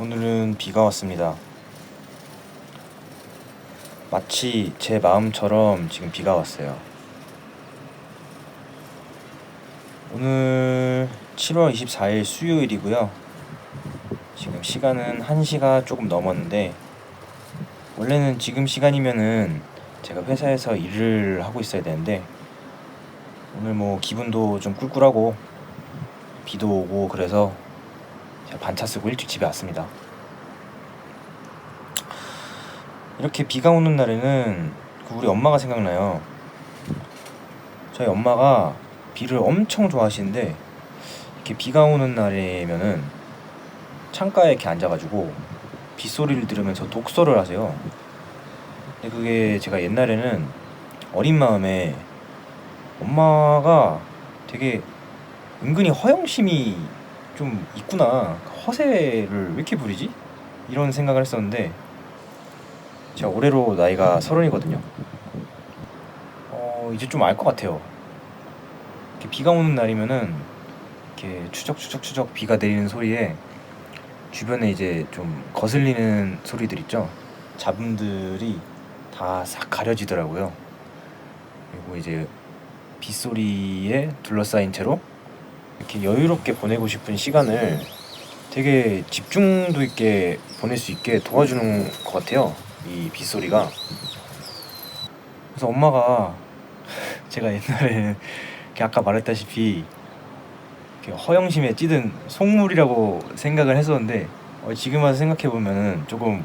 오늘은 비가 왔습니다. 마치 제 마음처럼 지금 비가 왔어요. 오늘 7월 24일 수요일이고요. 지금 시간은 1시가 조금 넘었는데 원래는 지금 시간이면은 제가 회사에서 일을 하고 있어야 되는데 오늘 뭐 기분도 좀 꿀꿀하고 비도 오고 그래서 반차 쓰고 일찍 집에 왔습니다. 이렇게 비가 오는 날에는 그 우리 엄마가 생각나요. 저희 엄마가 비를 엄청 좋아하시는데 이렇게 비가 오는 날이면은 창가에 이렇게 앉아가지고 빗소리를 들으면서 독서를 하세요. 근데 그게 제가 옛날에는 어린 마음에 엄마가 되게 은근히 허영심이 좀 있구나. 허세를 왜 이렇게 부리지? 이런 생각을 했었는데 제가 올해로 나이가 서른이거든요. 어, 이제 좀 알 것 같아요. 이렇게 비가 오는 날이면은 이렇게 추적추적추적 비가 내리는 소리에 주변에 이제 좀 거슬리는 소리들 있죠. 잡음들이 다 싹 가려지더라고요. 그리고 이제 빗소리에 둘러싸인 채로 이렇게 여유롭게 보내고 싶은 시간을 되게 집중도 있게 보낼 수 있게 도와주는 것 같아요. 이 빗소리가. 그래서 엄마가 제가 이렇게 아까 말했다시피 허영심에 찌든 속물이라고 생각을 했었는데 어, 지금 와서 생각해 보면은 조금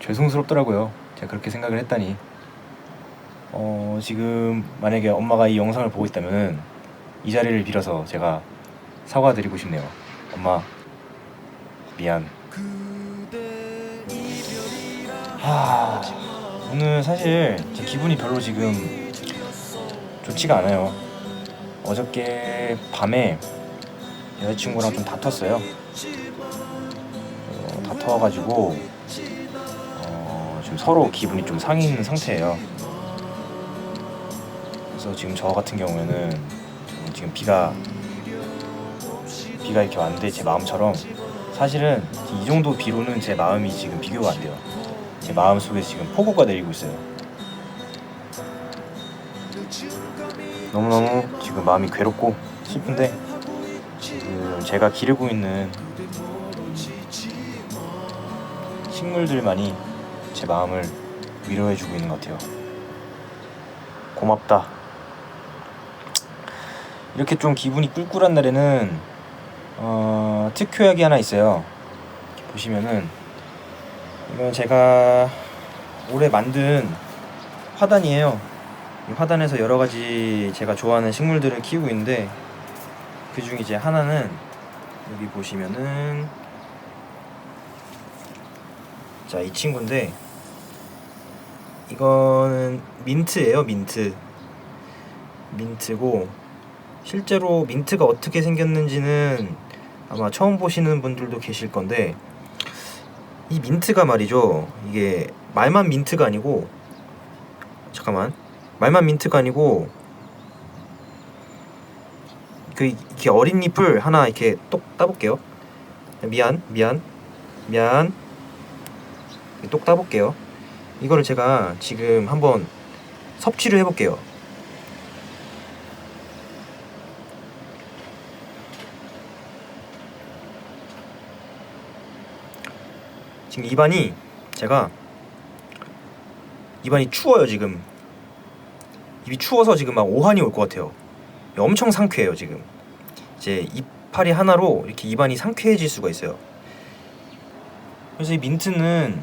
죄송스럽더라고요. 제가 그렇게 생각을 했다니. 어, 지금 만약에 엄마가 이 영상을 보고 있다면은 이 자리를 빌어서 제가 사과드리고 싶네요. 엄마 미안. 하, 오늘 사실 제 기분이 별로 지금 좋지가 않아요. 어저께 밤에 여자친구랑 좀 다퉜어요. 어, 다퉈가지고 어, 지금 서로 기분이 좀 있는 상태예요. 그래서 지금 저 같은 경우에는 좀 지금 비가 비가 이렇게 왔는데 제 마음처럼 사실은 이 정도 비로는 제 마음이 지금 비교가 안 돼요. 제 마음 속에 지금 폭우가 내리고 있어요. 너무너무 지금 마음이 괴롭고 슬픈데 지금 제가 기르고 있는 식물들만이 제 마음을 위로해주고 있는 것 같아요. 고맙다. 이렇게 좀 기분이 꿀꿀한 날에는 어, 특효약이 하나 있어요. 보시면은 이건 제가 올해 만든 화단이에요. 이 화단에서 여러 가지 제가 좋아하는 식물들을 키우고 있는데 그중 이제 하나는 여기 보시면은 자 이 친구인데 이거는 민트예요 민트 민트고 실제로 민트가 어떻게 생겼는지는 아마 처음 보시는 분들도 계실 건데 이 민트가 말이죠. 이게 말만 민트가 아니고 잠깐만. 말만 민트가 아니고 그 이렇게 어린 잎을 하나 이렇게 똑 따볼게요. 미안 미안 미안. 똑 따볼게요. 이거를 제가 지금 한번 섭취를 해볼게요 지금 입안이 제가 입안이 추워요 지금. 입이 추워서 지금 막 오한이 올 것 같아요. 엄청 상쾌해요 지금. 이제 이파리 하나로 이렇게 입안이 상쾌해질 수가 있어요. 그래서 이 민트는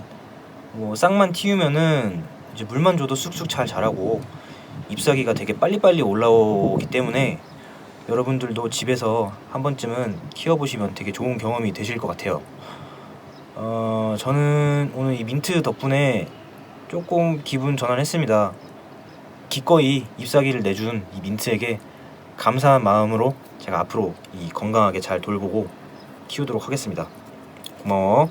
뭐 싹만 틔우면은 이제 물만 줘도 쑥쑥 잘 자라고 잎사귀가 되게 빨리빨리 올라오기 때문에 여러분들도 집에서 한 번쯤은 키워보시면 되게 좋은 경험이 되실 것 같아요. 어, 저는 오늘 이 민트 덕분에 조금 기분 전환했습니다. 기꺼이 잎사귀를 내준 이 민트에게 감사한 마음으로 제가 앞으로 이 건강하게 잘 돌보고 키우도록 하겠습니다. 고마워.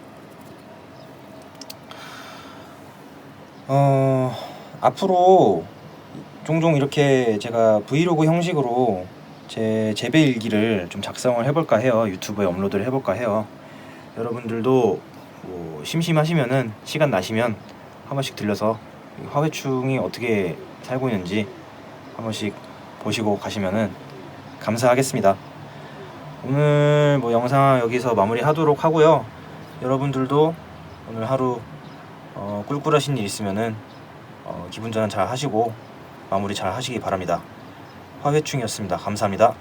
어, 앞으로 종종 이렇게 제가 브이로그 형식으로 제 재배 일기를 좀 작성을 해볼까 해요. 유튜브에 업로드를 해볼까 해요. 여러분들도 뭐 심심하시면은 시간 나시면 한 번씩 들려서 이 화훼충이 어떻게 살고 있는지 한 번씩 보시고 가시면은 감사하겠습니다. 오늘 뭐 영상 여기서 마무리하도록 하고요. 여러분들도 오늘 하루 어, 꿀꿀하신 일 있으면은 어, 기분 전환 잘 하시고 마무리 잘 하시기 바랍니다. 화훼충이었습니다. 감사합니다.